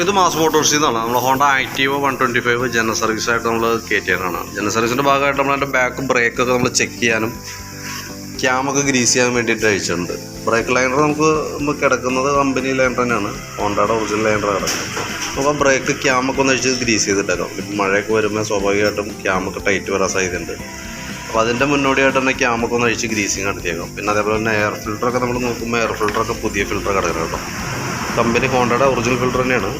ഇത് മാസ് മോട്ടോഴ്സിൽ നിന്നാണ് നമ്മൾ Honda Activa one twenty five general service ആയിട്ട് നമ്മൾ കയറ്റിയതാണ് ജനറൽ സർവീസിന്റെ ഭാഗമായിട്ട് നമ്മളതിന്റെ ബാക്കും ബ്രേക്കൊക്കെ നമ്മൾ ചെക്ക് ചെയ്യാനും ക്യാമൊക്കെ ഗ്രീസ് ചെയ്യാൻ വേണ്ടിയിട്ട് അയച്ചിട്ടുണ്ട്. ബ്രേക്ക് ലൈനർ നമുക്ക് കിടക്കുന്നത് കമ്പനി ലൈനർ തന്നെയാണ്. ഹോണ്ടയുടെ ഒറിജിനൽ ലൈനർ കിടക്കുന്നത് ആ ബ്രേക്ക് ക്യാമൊക്കെ ഒന്ന് അഴിച്ച് ഗ്രീസ് ചെയ്തിട്ടേക്കാം. ഇപ്പം മഴയൊക്കെ വരുമ്പോൾ സ്വാഭാവികമായിട്ടും ക്യാമൊക്കെ ടൈറ്റ് വരാൻ സാധ്യതയുണ്ട്. അപ്പോൾ അതിന്റെ മുന്നോടിയായിട്ട് തന്നെ ക്യാമൊക്കെ ഒന്ന് അഴിച്ച് ഗ്രീസിങ് നടത്തിയേക്കാം. പിന്നെ അതേപോലെ തന്നെ എയർ ഫിൽറ്ററൊക്കെ നമ്മൾ നോക്കുമ്പോൾ എയർ ഫിൽറ്ററൊക്കെ പുതിയ ഫിൽറ്റർ കിടക്കണം കേട്ടോ കമ്പനി ഹോണ്ടയുടെ ഒറിജിനൽ ഫിൽറ്റർ തന്നെയാണ്.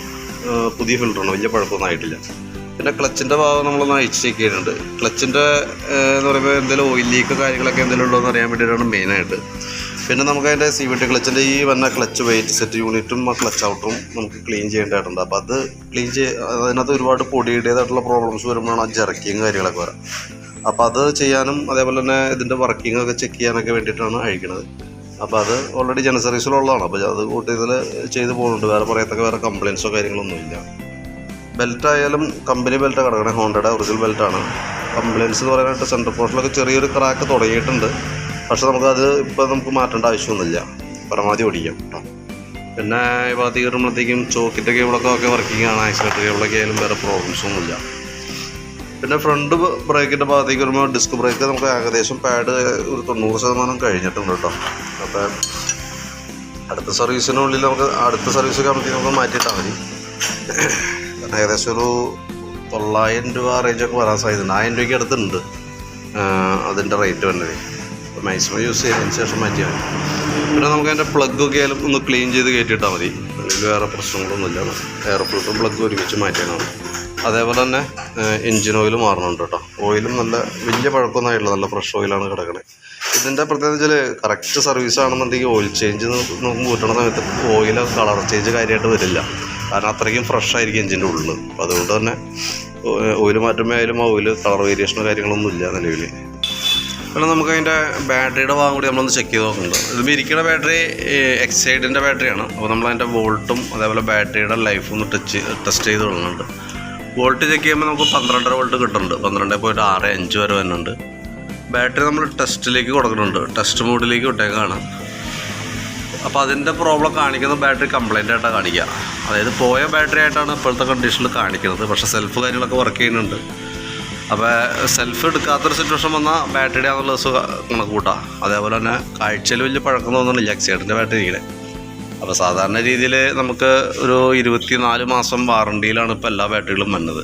പുതിയ ഫിൽറ്ററാണ് വലിയ പഴക്കമൊന്നും ആയിട്ടില്ല. പിന്നെ ക്ലച്ചിന്റെ ഭാഗം നമ്മളൊന്ന് അഴിച്ച് ചെക്ക് ചെയ്യുന്നുണ്ട്. ക്ലച്ചിന്റെ എന്ന് പറയുമ്പോൾ എന്തെങ്കിലും ഓയിൽ ലീക്ക് കാര്യങ്ങളൊക്കെ എന്തെങ്കിലും ഉള്ളതെന്ന് അറിയാൻ വേണ്ടിയിട്ടാണ് മെയിനായിട്ട് പിന്നെ നമുക്ക് അതിന്റെ സി വി ടി ക്ലച്ചിന്റെ ഈ വന്ന ക്ലച്ച് വെയിറ്റ് സെറ്റ് യൂണിറ്റും ആ ക്ലച്ച് ഔട്ടും നമുക്ക് ക്ലീൻ ചെയ്യേണ്ടതായിട്ടുണ്ട്. അപ്പോൾ അത് ക്ലീൻ ചെയ്യുക അതിനകത്ത് ഒരുപാട് പൊടിയുടേതായിട്ടുള്ള പ്രോബ്ലംസ് വരുമ്പോഴാണ് ആ ജെറക്കിയും കാര്യങ്ങളൊക്കെ വരാം. അപ്പോൾ അത് ചെയ്യാനും അതേപോലെ തന്നെ ഇതിന്റെ വർക്കിംഗ് ഒക്കെ ചെക്ക് ചെയ്യാനൊക്കെ വേണ്ടിയിട്ടാണ് അഴിക്കണത്. അപ്പോൾ അത് ഓൾറെഡി ജന സർവീസിലുള്ളതാണ് അപ്പോൾ അത് കൂട്ടിയതിൽ ചെയ്ത് പോകുന്നുണ്ട്. വേറെ പറയത്തക്ക വേറെ കംപ്ലയിൻസോ കാര്യങ്ങളൊന്നും ഇല്ല. ബെൽറ്റ് ആയാലും കമ്പനി ബെൽറ്റ് കിടക്കണേ. ഹോണ്ടയുടെ ഒറിജിനൽ ബെൽറ്റാണ് കംപ്ലയിൻസ് എന്ന് പറയാനായിട്ട് സെൻട്രൽ പോർഷനിലൊക്കെ ചെറിയൊരു ക്രാക്ക് തുടങ്ങിയിട്ടുണ്ട്. പക്ഷെ നമുക്കത് ഇപ്പോൾ നമുക്ക് മാറ്റേണ്ട ആവശ്യമൊന്നുമില്ല. പരമാവധി ഓടിക്കാം കേട്ടോ. പിന്നെ ഈ ഭാഗത്ത് കയറുമ്പോഴത്തേക്കും ചോക്കിന്റെ കേബിളൊക്കെ ഒക്കെ വർക്കിംഗ് ആണ്. ആക്സിലേറ്റർ കേബിളൊക്കെ ആയാലും വേറെ പ്രോബ്ലംസ് ഒന്നുമില്ല. പിന്നെ ഫ്രണ്ട് ബ്രേക്കിന്റെ ഭാഗത്തേക്ക് വരുമ്പോൾ ഡിസ്ക് ബ്രേക്ക് നമുക്ക് ഏകദേശം പാഡ് ഒരു തൊണ്ണൂറ് ശതമാനം കഴിഞ്ഞിട്ടുണ്ട് കേട്ടോ അപ്പോൾ അടുത്ത സർവീസിനുള്ളിൽ നമുക്ക് അടുത്ത സർവീസ് കമ്പനി നമുക്ക് മാറ്റിയിട്ടാൽ മതി. കാരണം ഏകദേശം ഒരു തൊള്ളായിരം രൂപ റേഞ്ചൊക്കെ വരാൻ സാധ്യതയുണ്ട് ആയിരം രൂപയ്ക്ക് അടുത്തുണ്ട്. അതിന്റെ റേറ്റ് വന്നത്. മാക്സിമം യൂസ് ചെയ്തതിന് ശേഷം മാറ്റിയാൽ മതി. പിന്നെ നമുക്ക് അതിന്റെ പ്ലഗൊക്കെ ആയാലും ഒന്ന് ക്ലീൻ ചെയ്ത് കയറ്റിയിട്ടാൽ മതി. അല്ലെങ്കിൽ വേറെ പ്രശ്നങ്ങളൊന്നുമില്ല. എയർ ഫിൽറ്ററും പ്ലഗും ഒരുമിച്ച് മാറ്റിയാണ് അതേപോലെ തന്നെ എൻജിൻ ഓയിൽ മാറണുണ്ട് കേട്ടോ ഓയിലും നല്ല വലിയ പഴക്കമൊന്നും ആയിട്ടില്ല നല്ല ഫ്രഷ് ഓയിലാണ് കിടക്കണത് ഇതിന്റെ പ്രത്യേകത വെച്ചാൽ കറക്റ്റ് സർവീസ് ആണെന്നുണ്ടെങ്കിൽ ഓയിൽ ചേഞ്ച് നോക്കുമ്പോൾ കൂട്ടണ സമയത്ത് ഓയിൽ കളർ ചേഞ്ച് കാര്യമായിട്ട് വരില്ല. കാരണം അത്രയ്ക്കും ഫ്രഷ് ആയിരിക്കും എഞ്ചിന്റെ ഉള്ളിൽ അപ്പോൾ അതുകൊണ്ട് തന്നെ ഓയിൽ മാറ്റുമ്പോൾ ആയാലും ആ ഓയിൽ കളർ വേരിയേഷനോ കാര്യങ്ങളൊന്നും ഇല്ല നിലവിൽ പിന്നെ നമുക്ക് അതിന്റെ ബാറ്ററിയുടെ ഭാഗം കൂടി നമ്മളൊന്ന് ചെക്ക് ചെയ്ത് നോക്കുന്നുണ്ട് ഇത് ഇരിക്കുന്ന ബാറ്ററി എക്സൈഡിന്റെ ബാറ്ററിയാണ് അപ്പോൾ നമ്മൾ അതിന്റെ വോൾട്ടും അതേപോലെ ബാറ്ററിയുടെ ലൈഫും ഒന്ന് ടച്ച് ടെസ്റ്റ് ചെയ്ത് തുടങ്ങുന്നുണ്ട് വോൾട്ട് ചെക്ക് ചെയ്യുമ്പോൾ നമുക്ക് പന്ത്രണ്ടര വോൾട്ട് കിട്ടുന്നുണ്ട്. പന്ത്രണ്ട് പോയിട്ട് ആറ് അഞ്ച് വരെ വരുന്നുണ്ട്. ബാറ്ററി നമ്മൾ ടെസ്റ്റിലേക്ക് കൊടുക്കുന്നുണ്ട്. ടെസ്റ്റ് മോഡിലേക്ക് വിട്ടേക്കാണ്. അപ്പോൾ അതിന്റെ പ്രോബ്ലം കാണിക്കുന്ന ബാറ്ററി കംപ്ലൈന്റ് ആയിട്ടാണ് കാണിക്കുക. അതായത് പോയ ബാറ്ററി ആയിട്ടാണ് ഇപ്പോഴത്തെ കണ്ടീഷനിൽ കാണിക്കുന്നത്. പക്ഷേ സെൽഫ് കാര്യങ്ങളൊക്കെ വർക്ക് ചെയ്യുന്നുണ്ട്. അപ്പോൾ സെൽഫ് എടുക്കാത്തൊരു സിറ്റുവേഷൻ വന്നാൽ ബാറ്ററി ആണെന്നുള്ള കണക്ക് കൂട്ടാം. അതേപോലെ തന്നെ കാഴ്ചയിൽ വലിയ പഴക്കം തോന്നുന്നില്ല. ബാറ്ററി ഇങ്ങനെ അപ്പോൾ സാധാരണ രീതിയിൽ നമുക്ക് ഒരു ഇരുപത്തി നാല് മാസം വാറണ്ടിയിലാണ് ഇപ്പോൾ എല്ലാ ബാറ്ററികളും വന്നത്.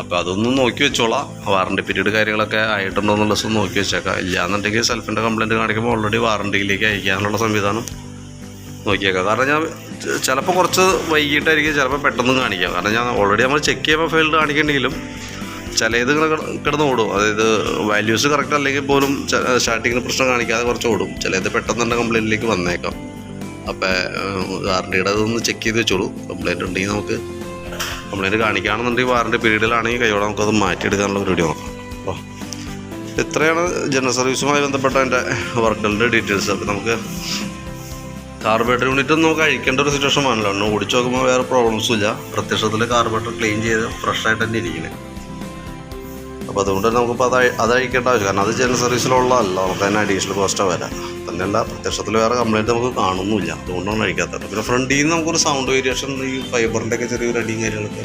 അപ്പോൾ അതൊന്നും നോക്കി വെച്ചോളാം. വാറണ്ടി പീരീഡ് കാര്യങ്ങളൊക്കെ ആയിട്ടുണ്ടോ എന്നുള്ള ദിവസം നോക്കി വെച്ചേക്കാം. ഇല്ലാന്നുണ്ടെങ്കിൽ സെൽഫിന്റെ കംപ്ലയിന്റ് കാണിക്കുമ്പോൾ ഓൾറെഡി വാറണ്ടിയിലേക്ക് അയക്കാനുള്ള സംവിധാനം നോക്കിയേക്കാം. കാരണം ഞാൻ ചിലപ്പോൾ കുറച്ച് വൈകിട്ടായിരിക്കും ചിലപ്പോൾ പെട്ടെന്ന് കാണിക്കാം. കാരണം ഞാൻ ഓൾറെഡി നമ്മൾ ചെക്ക് ചെയ്യുമ്പോൾ ഫെയിൽഡ് കാണിക്കണമെങ്കിലും ചിലത് കിടന്ന് ഓടും. അതായത് വാല്യൂസ് കറക്റ്റ് അല്ലെങ്കിൽ പോലും സ്റ്റാർട്ടിങ്ങിന് പ്രശ്നം കാണിക്കാതെ കുറച്ച് ഓടും. ചിലത് പെട്ടെന്ന് തന്നെ കംപ്ലയിന്റിലേക്ക് വന്നേക്കാം. അപ്പോൾ വാറണ്ടിയുടെ അതൊന്ന് ചെക്ക് ചെയ്ത് വെച്ചോളൂ. കംപ്ലൈന്റ് ഉണ്ടെങ്കിൽ നമുക്ക് കംപ്ലൈന്റ് കാണിക്കുകയാണെന്നുണ്ടെങ്കിൽ വാറണ്ടി പീരീഡിലാണെങ്കിൽ കൈയോടെ നമുക്കത് മാറ്റിയെടുക്കാനുള്ള പരിപാടി നോക്കാം. അപ്പോൾ ഇത്രയാണ് ജനറൽ സർവീസുമായി ബന്ധപ്പെട്ട എന്റെ വർക്കുകളുടെ ഡീറ്റെയിൽസ് അപ്പോൾ നമുക്ക് കാർബേറ്റർ യൂണിറ്റ് നമുക്ക് അഴിക്കേണ്ട ഒരു സിറ്റുവേഷൻ ഒന്ന് ഓടിച്ച് നോക്കുമ്പോൾ വേറെ പ്രോബ്ലംസും ഇല്ല. പ്രത്യക്ഷത്തിൽ കാർബേറ്റർ ക്ലീൻ ചെയ്ത് ഫ്രഷ് ആയിട്ട് തന്നെ ഇരിക്കണേ. അപ്പോൾ അതുകൊണ്ട് തന്നെ നമുക്കിപ്പോൾ അത് അത് അയക്കേണ്ട ആവശ്യം. കാരണം അത് ജനറൽ സർവീസിലുള്ളതല്ല നമുക്ക് അതിന് അഡീഷണൽ കോസ്റ്റാണ് വരാം. തന്നെയല്ല പ്രത്യക്ഷത്തിൽ വേറെ കംപ്ലൈന്റ് നമുക്ക് കാണുന്നില്ല അതുകൊണ്ടാണ് അഴിക്കാത്തത്. പിന്നെ ഫ്രണ്ടിൽ നിന്ന് നമുക്കൊരു സൗണ്ട് വേരിയേഷൻ ഈ ഫൈബറിന്റെ ഒക്കെ ചെറിയൊരു അടിയും കാര്യങ്ങളൊക്കെ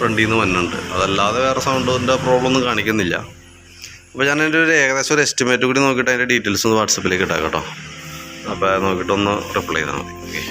ഫ്രണ്ടിൽ നിന്ന് വന്നിട്ടുണ്ട്. അതല്ലാതെ വേറെ സൗണ്ടിന്റെ പ്രോബ്ലം ഒന്നും കാണിക്കുന്നില്ല. അപ്പോൾ ഞാൻ എന്റെ ഒരു ഏകദേശം ഒരു എസ്റ്റിമേറ്റ് കൂടി നോക്കിയിട്ട് അതിന്റെ ഡീറ്റെയിൽസ് ഒന്ന് വാട്സപ്പിലേക്ക് ഇട്ടാം കേട്ടോ. അപ്പോൾ നോക്കിയിട്ടൊന്ന് റിപ്ലൈ ചെയ്താൽ മതി. ഓക്കെ